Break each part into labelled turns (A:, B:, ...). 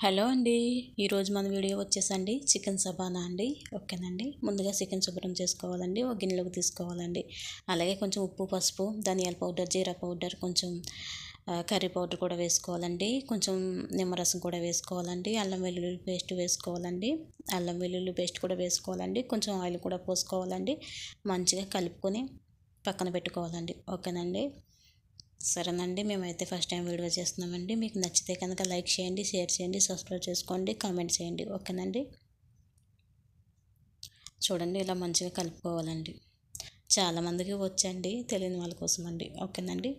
A: Hello అండి. ఈరోజు మన వీడియో వచ్చేసండి. చికెన్ సబానా అండి. ఓకేనండి. ముందుగా చికెన్ శుభ్రం చేసుకోవాలండి. ఒక గిన్నెలోకి తీసుకోవాలండి. అలాగే కొంచెం ఉప్పు పసుపు ధనియాల పౌడర్ జీరా పౌడర్ కొంచెం కర్రీ పౌడర్ కూడా వేసుకోవాలండి. కొంచెం నిమ్మరసం కూడా వేసుకోవాలండి. అల్లం వెల్లుల్లి పేస్ట్ వేసుకోవాలండి. అల్లం వెల్లుల్లి పేస్ట్ కూడా వేసుకోవాలండి. కొంచెం ఆయిల్ కూడా పోసుకోవాలండి. మంచిగా కలుపుకొని పక్కన పెట్టుకోవాలండి. ఓకేనండి. సరేనండి మేమైతే ఫస్ట్ టైం వీడియో చేస్తున్నామండి. మీకు నచ్చితే కనుక లైక్ చేయండి షేర్ చేయండి సబ్స్క్రైబ్ చేసుకోండి కామెంట్ చేయండి. ఓకేనండి? చూడండి ఇలా మంచిగా కలుపుకోవాలండి. చాలామందికి వచ్చండి తెలియని వాళ్ళ కోసం అండి. ఓకేనండి?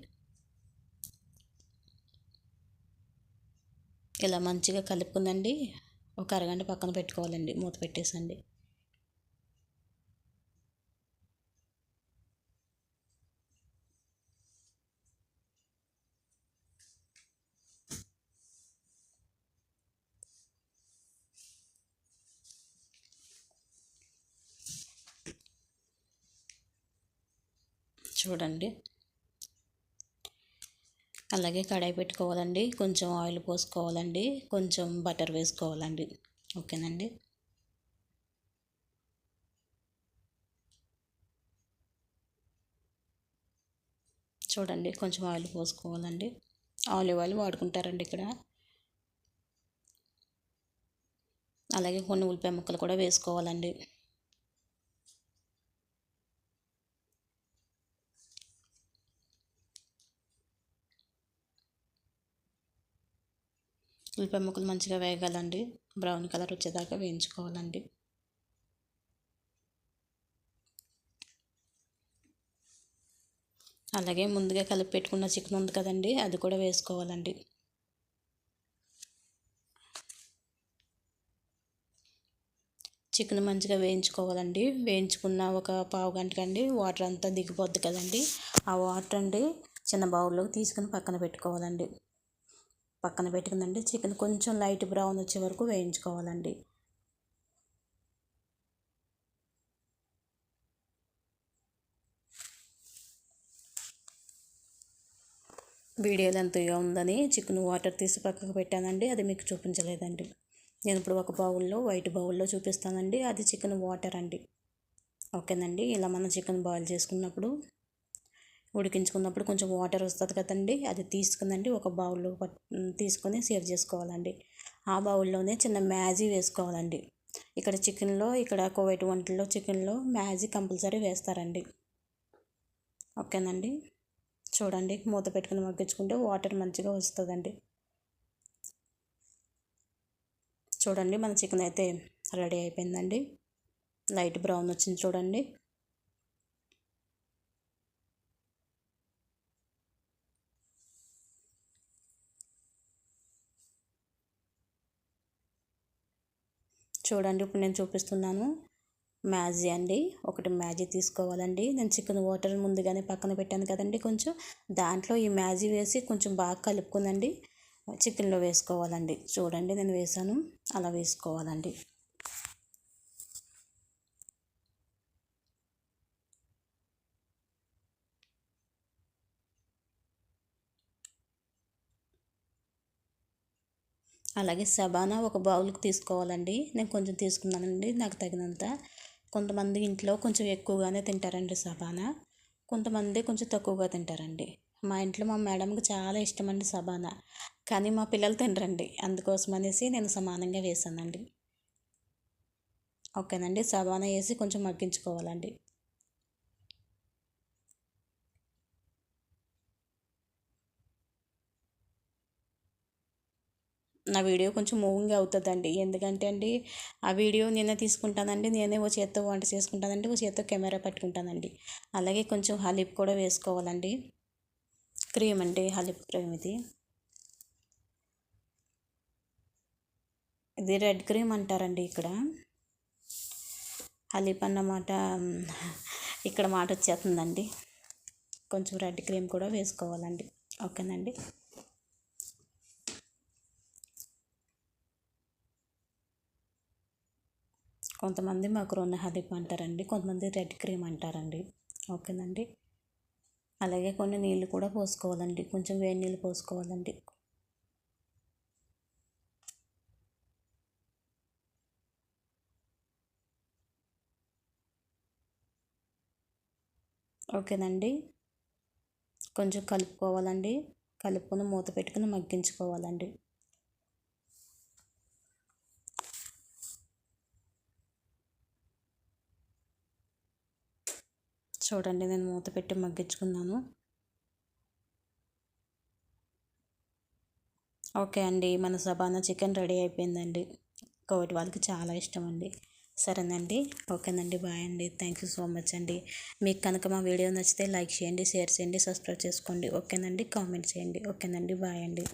A: ఇలా మంచిగా కలుపుకుందండి. ఒక అరగంట పక్కన పెట్టుకోవాలండి మూత పెట్టేసండి. చూడండి. అలాగే కడాయి పెట్టుకోవాలండి. కొంచెం ఆయిల్ పోసుకోవాలండి. కొంచెం బటర్ వేసుకోవాలండి. ఓకేనండి. చూడండి కొంచెం ఆయిల్ పోసుకోవాలండి. ఆలివ్ ఆయిల్ వాడుకుంటారండి ఇక్కడ. అలాగే కొన్ని ఉల్లిపాయ ముక్కలు కూడా వేసుకోవాలండి. ఉల్లిపాయ ముక్కలు మంచిగా వేగాలండి. బ్రౌన్ కలర్ వచ్చేదాకా వేయించుకోవాలండి. అలాగే ముందుగా కలిపి పెట్టుకున్న చికెన్ ఉంది కదండి అది కూడా వేసుకోవాలండి. చికెన్ మంచిగా వేయించుకోవాలండి. వేయించుకున్న ఒక పావు గంటకండి వాటర్ అంతా దిగిపోద్ది కదండి. ఆ వాటర్ అండి చిన్న బౌల్లోకి తీసుకుని పక్కన పెట్టుకోవాలండి. పక్కన పెట్టుకుందండి. చికెన్ కొంచెం లైట్ బ్రౌన్ వచ్చే వరకు వేయించుకోవాలండి. వీడియోలు ఎంతగా ఉందని చికెన్ వాటర్ తీసి పక్కకు పెట్టానండి. అది మీకు చూపించలేదండి. నేను ఇప్పుడు ఒక బౌల్లో వైట్ బౌల్లో చూపిస్తానండి. అది చికెన్ వాటర్ అండి. ఓకేనండి. ఇలా మనం చికెన్ బాయిల్ చేసుకున్నప్పుడు ఉడికించుకున్నప్పుడు కొంచెం వాటర్ వస్తుంది కదండి అది తీసుకుందండి ఒక బౌల్లో తీసుకొని సేవ్ చేసుకోవాలండి. ఆ బౌల్లోనే చిన్న మ్యాజీ వేసుకోవాలండి. ఇక్కడ చికెన్లో ఇక్కడ కోవైట్ వంటల్లో చికెన్లో మ్యాజీ కంపల్సరీ వేస్తారండి. ఓకేనండి? చూడండి మూత పెట్టుకుని మగ్గించుకుంటే వాటర్ మంచిగా వస్తుందండి. చూడండి మన చికెన్ అయితే రెడీ అయిపోయిందండి. లైట్ బ్రౌన్ వచ్చింది చూడండి. చూడండి ఇప్పుడు నేను చూపిస్తున్నాను. మ్యాజీ అండి. ఒకటి మ్యాజీ తీసుకోవాలండి. నేను చికెన్ వాటర్ ముందుగానే పక్కన పెట్టాను కదండి కొంచెం. దాంట్లో ఈ మ్యాజీ వేసి కొంచెం బాగా కలుపుకుందండి. చికెన్లో వేసుకోవాలండి. చూడండి నేను వేసాను. అలా వేసుకోవాలండి. అలాగే సబానా ఒక బౌల్కి తీసుకోవాలండి. నేను కొంచెం తీసుకున్నానండి నాకు తగినంత. కొంతమంది ఇంట్లో కొంచెం ఎక్కువగానే తింటారండి సబానా. కొంతమంది కొంచెం తక్కువగా తింటారండి. మా ఇంట్లో మా మేడంకి చాలా ఇష్టం అండి సబానా. కానీ మా పిల్లలు తినరండి. అందుకోసం అనేసి నేను సమానంగా వేసానండి ఓకేనండి సబానా వేసి కొంచెం మగ్గించుకోవాలండి. నా వీడియో కొంచెం మూవింగ్ అవుతుందండి. ఎందుకంటే అండి ఆ వీడియో నేనే తీసుకుంటానండి. నేనే ఓ చేత్తో వంట చేసుకుంటానండి. ఓ చేత్తో కెమెరా పట్టుకుంటానండి. అలాగే కొంచెం హలీప్ కూడా వేసుకోవాలండి. క్రీమ్ అండి హలీప్ క్రీమ్ ఇది. ఇది రెడ్ క్రీమ్ అంటారండి ఇక్కడ. హలీప్ అన్నమాట ఇక్కడ మాట వచ్చేస్తుందండి. కొంచెం రెడ్ క్రీమ్ కూడా వేసుకోవాలండి. ఓకేనండి? కొంతమంది మాకు రెండు హలీప్ అంటారండి కొంతమంది రెడ్ క్రీమ్ అంటారండి. ఓకేనండి? అలాగే కొన్ని నీళ్ళు కూడా పోసుకోవాలండి కొంచెం వేడి నీళ్ళు పోసుకోవాలండి. ఓకేనండి? కొంచెం కలుపుకోవాలండి కలుపుకొని మూత పెట్టుకుని మగ్గించుకోవాలండి. చూడండి నేను మూత పెట్టి మగ్గించుకున్నాను ఓకే అండి మన సబానా చికెన్ రెడీ అయిపోయిందండి. కోవిడ్ వాళ్ళకి చాలా ఇష్టం అండి సరేనండి ఓకేనండి బాయ్ అండి థ్యాంక్ యూ సో మచ్ అండి. మీకు కనుక మా వీడియో నచ్చితే లైక్ చేయండి షేర్ చేయండి సబ్స్క్రైబ్ చేసుకోండి. ఓకేనండి కామెంట్ చేయండి. ఓకేనండి బాయ్ అండి.